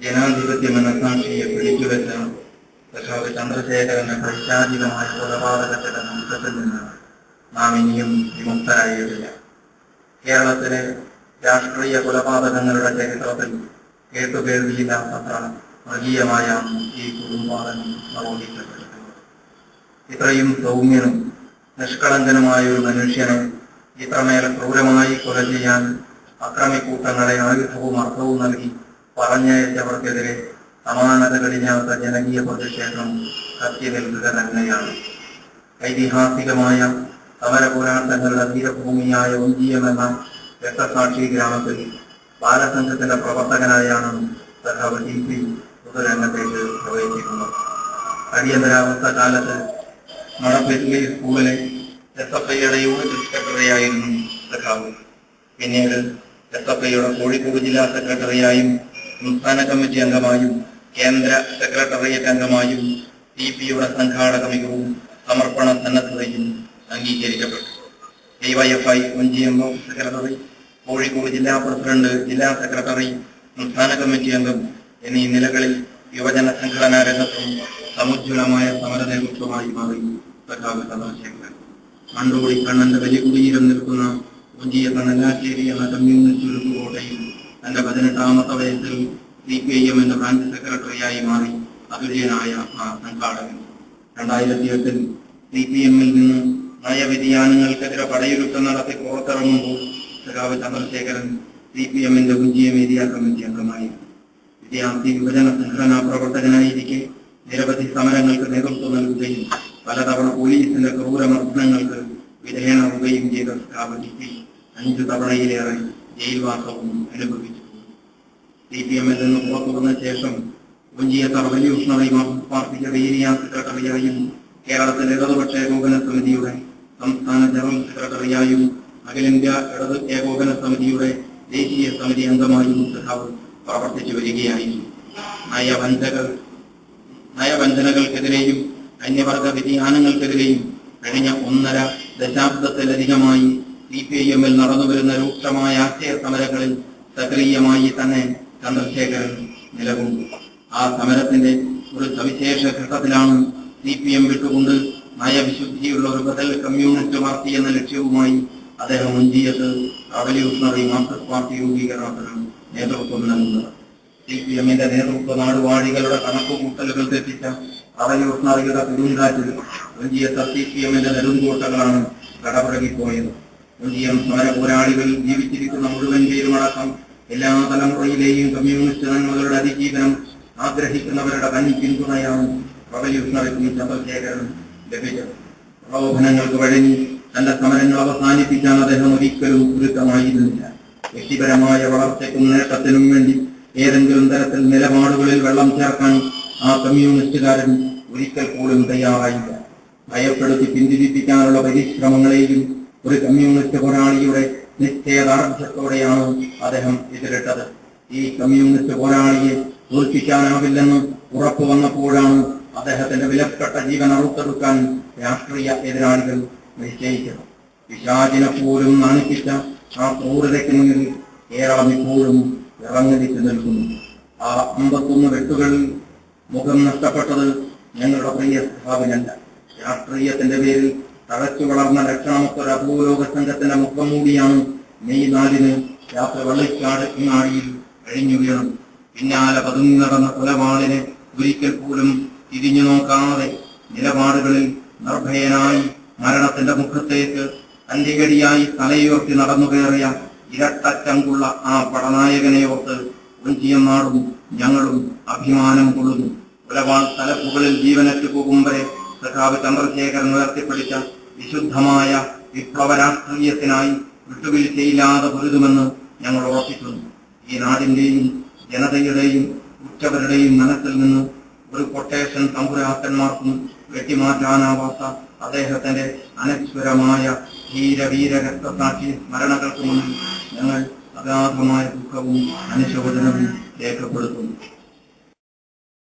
ജനാധിപത്യ മനസാക്ഷിയെ പിടിച്ചുവെച്ച സഖാവ് ചന്ദ്രശേഖരന്റെ പൈശാചികമായ കൊലപാതകത്തിന്റെ നഷ്ടത്തിൽ നിന്ന് നാം ഇനിയും വിമുക്തരായിട്ടില്ല കേരളത്തിലെ രാഷ്ട്രീയ കൊലപാതകങ്ങളുടെ ചരിത്രത്തിൽ കേട്ടുകേൾവിയില്ലാത്തത്ര മൃഗീയമായാണ് ഈ കുടുംബാതനം നവോദിക്കപ്പെട്ടിട്ടുള്ളത് ഇത്രയും സൗമ്യനും നിഷ്കളങ്കനുമായ ഒരു മനുഷ്യനെ ഇത്രമേൽ ക്രൂരമായി കൊല ചെയ്യാൻ അക്രമിക്കൂട്ടങ്ങളെ ആയുധവും അർത്ഥവും നൽകി പറഞ്ഞയച്ചവർക്കെതിരെ സമാനതകളില്ലാത്ത ജനകീയ പ്രതിഷേധം കത്തി നിൽക്കുക തന്നെയാണ് ഐതിഹാസികമായ സമര പോരാട്ടങ്ങളുടെ തീരഭൂമിയായ ഒഞ്ചിയം എന്ന രക്തസാക്ഷി ഗ്രാമത്തിൽ ബാലസംഘത്തിന്റെ പ്രവർത്തകനായാണ് സഖാവ് ടി പി പൊതുരംഗത്തേക്ക് പ്രവേശിക്കുന്നത്. അടിയന്തരാവസ്ഥ കാലത്ത് മണപ്പെരുമി സ്കൂളിലെ എസ് എഫ് ഐയുടെ യൂണിറ്റ് സെക്രട്ടറിയായിരുന്നു സഖാവ്. പിന്നീട് എസ് എഫ് ഐയുടെ കോഴിക്കോട് ജില്ലാ സെക്രട്ടറിയായും സംസ്ഥാന കമ്മിറ്റി അംഗമായും കേന്ദ്ര സെക്രട്ടേറിയറ്റ് അംഗമായും ടി പിയുടെ സംഘാടക മികവും സമർപ്പണ സന്നദ്ധതയും അംഗീകരിക്കപ്പെട്ടു. ഡിവൈഎഫ്ഐ ഒഞ്ചിയമ്പോ സെക്രട്ടറി കോഴിക്കോട് ജില്ലാ പ്രസിഡന്റ് ജില്ലാ സെക്രട്ടറി സംസ്ഥാന കമ്മിറ്റി അംഗം എന്നീ നിലകളിൽ യുവജന സംഘടനാ രംഗത്തും സമുജ്വലമായ സമര നേതൃത്വമായി മാറി സഖാവ് ചന്ദ്രശേഖരൻ മണ്ടോടി കണ്ണന്റെ വലിയ കുടിയിലും നിൽക്കുന്ന ഒഞ്ചിയ നെല്ലാശ്ശേരി എന്ന കമ്മ്യൂണിസ്റ്റ് ഉരുക്കുകോട്ടയിൽ തന്റെ പതിനെട്ടാമത്തെ വയസ്സിൽ സി പി ഐ എമ്മിന്റെ ബ്രാഞ്ച് സെക്രട്ടറിയായി മാറി അതുല്യനായ ആ സംഘാടകൻ. രണ്ടായിരത്തി എട്ടിൽ സി പി എമ്മിൽ നിന്ന് നയവ്യതിയാനങ്ങൾക്കെതിരെ പടയൊരുക്കം നടത്തി പുറത്തിറങ്ങുമ്പോൾ സഖാവ് ചന്ദ്രശേഖരൻ സി പി എമ്മിന്റെ ഉഞ്ചിയം മീഡിയ കമ്മിറ്റി അംഗമായിരുന്നു. വിദ്യാർത്ഥി വിഭജന സംഘടനാ പ്രവർത്തകനായിരിക്കെ നിരവധി സമരങ്ങൾക്ക് നേതൃത്വം നൽകുകയും പലതവണ പോലീസിന്റെ ക്രൂരമർദ്ദനങ്ങൾക്ക് വിധേയനാവുകയും ചെയ്ത സ്ഥാപനത്തിൽ അഞ്ചു തവണയിലേറെ ജയിൽവാസവും അനുഭവിച്ചു. സി പി എമ്മിൽ നിന്ന് പുറത്തു വന്ന ശേഷം കുഞ്ചിയ സർവല്യൂഷണറി മാർക്സിസ്റ്റ് പാർട്ടിയുടെ ഏരിയ സെക്രട്ടറിയായും കേരളത്തിലെ ഇടതുപക്ഷ ഏകോപന സമിതിയുടെ സംസ്ഥാന ജനറൽ സെക്രട്ടറിയായും അഖിലേന്ത്യാ ഇടത് ഏകോപന സമിതിയുടെ ദേശീയ സമിതി അംഗമായും സഹാവ് പ്രവർത്തിച്ചു വരികയായിരുന്നു. നയവഞ്ചകൾ നയവഞ്ചനകൾക്കെതിരെയും അന്യവർഗ വ്യതിയാനങ്ങൾക്കെതിരെയും കഴിഞ്ഞ ഒന്നര ദശാബ്ദത്തിലധികമായി സി പി ഐ എമ്മിൽ നടന്നുവരുന്ന രൂക്ഷമായ ആശയ സമരങ്ങളിൽ സക്രിയമായി തന്നെ ചന്ദ്രശേഖരൻ നിലകൊണ്ടു. ആ സമരത്തിന്റെ ഒരു സവിശേഷ ഘട്ടത്തിലാണ് സി പി എം വിട്ടുകൊണ്ട് നയവിശുദ്ധിയുള്ള ഒരു ബദൽ കമ്മ്യൂണിസ്റ്റ് പാർട്ടി എന്ന ലക്ഷ്യവുമായി അദ്ദേഹം മുഞ്ചിയത് റവല്യൂഷണറി മാർക്സിസ്റ്റ് പാർട്ടി രൂപീകരണത്തിന് നേതൃത്വം നൽകുന്നത്. സി പി എമ്മിന്റെ നേതൃത്വ നാടുവാഴികളുടെ കണക്കുകൂട്ടലുകൾ തെറ്റിച്ച റവല്യൂഷണറിയുടെ കൊടുങ്കാറ്റിൽ മുഞ്ചിയത്തെ സി പി എമ്മിന്റെ നെടുങ്കോട്ടകളാണ് കടപുഴകിപ്പോയത് മുഞ്ചിയം സമര പോരാളികൾ ജീവിച്ചിരിക്കുന്ന മുഴുവൻ പേരുമടക്കം എല്ലാ തലമുറയിലെയും കമ്മ്യൂണിസ്റ്റ് നന്മകളുടെ അതിജീവനം ആഗ്രഹിക്കുന്നവരുടെ വൻ പിന്തുണയാണ് റവല്യൂഷണറി ചന്ദ്രശേഖരൻ ലഭിച്ചത്. പ്രലോഭനങ്ങൾക്ക് വഴങ്ങി തന്റെ സമരങ്ങൾ അവസാനിപ്പിക്കാൻ അദ്ദേഹം ഒരിക്കലും ഒരുക്കമായിരുന്നില്ല. വ്യക്തിപരമായ വളർച്ചയ്ക്കും നേട്ടത്തിനും വേണ്ടി ഏതെങ്കിലും തരത്തിൽ നിലപാടുകളിൽ വെള്ളം ചേർക്കാൻ ആ കമ്മ്യൂണിസ്റ്റുകാരൻ ഒരിക്കൽ പോലും തയ്യാറായില്ല. ഭയപ്പെടുത്തി പിന്തിരിപ്പിക്കാനുള്ള പരിശ്രമങ്ങളെയും ഒരു കമ്മ്യൂണിസ്റ്റ് പോരാളിയുടെ നിശ്ചയദാർഢ്യത്തോടെയാണ് അദ്ദേഹം എതിരിട്ടത്? ഈ കമ്മ്യൂണിസ്റ്റ് പോരാളിയെ തോൽപ്പിക്കാനാവില്ലെന്ന് ഉറപ്പു വന്നപ്പോഴാണ് അദ്ദേഹത്തിന്റെ വിലപ്പെട്ട ജീവൻ അറുത്തെടുക്കാൻ രാഷ്ട്രീയ എതിരാളികൾ നിശ്ചയിച്ചത്. പിശാചിനെ പോലും നാണിപ്പിച്ച ആ ക്രൂരതയ്ക്ക് മുന്നിൽ കേരളം ഇപ്പോഴും ഇറങ്ങിച്ചു നിൽക്കുന്നു. ആ അമ്പത്തൊന്ന് വെട്ടുകളിൽ മുഖം നഷ്ടപ്പെട്ടത് ഞങ്ങളുടെ പ്രിയ സ്ഥാപനല്ല രാഷ്ട്രീയത്തിന്റെ പേരിൽ തഴച്ചു വളർന്ന ലക്ഷണമൊത്തൊരു അപൂലോക സംഘത്തിന്റെ മുഖംമൂടിയാണ് മെയ് നാലിന് രാത്രി വള്ളിക്കാട് ഇങ്ങാടിയിൽ കഴിഞ്ഞു വീണത്. പിന്നാലെ പതുങ്ങി നടന്ന കൊലപാളിനെ ഒരിക്കൽ പോലും തിരിഞ്ഞു നോക്കാതെ നിലപാടുകളിൽ നിർഭയനായി മരണത്തിന്റെ മുഖത്തേക്ക് അന്തികടിയായി തലയുയർത്തി നടന്നു കയറിയ ഇരട്ടച്ചങ്കുള്ള ആ പടനായകനെ ഓർത്ത് ഒഞ്ചിയം നാടും ഞങ്ങളും അഭിമാനം കൊള്ളുന്നു. കൊലപാൾ തലപ്പുകളിൽ ജീവനറ്റു പോകും വരെ സഖാവ് ചന്ദ്രശേഖരൻ ഉയർത്തിപ്പിടിച്ച വിശുദ്ധമായ വിപ്ലവ രാഷ്ട്രീയത്തിനായി വിട്ടുവീഴ്ചയില്ലാതെ പൊരുതുമെന്ന് ഞങ്ങൾ ഉറപ്പിക്കുന്നു. ഈ നാടിന്റെയും ജനതയുടെയും ഉച്ചവരുടെയും മനസ്സിൽ നിന്ന് ഒരു കൊട്ടേഷൻ തമ്പുരാക്കന്മാർക്കും വെട്ടിമാറ്റാനാവാത്ത അദ്ദേഹത്തിന്റെ അനശ്വരമായ ധീരവീര രക്തസാക്ഷി സ്മരണകൾക്ക് മുന്നിൽ ഞങ്ങൾ അഗാധമായ ദുഃഖവും അനുശോചനവും രേഖപ്പെടുത്തുന്നു.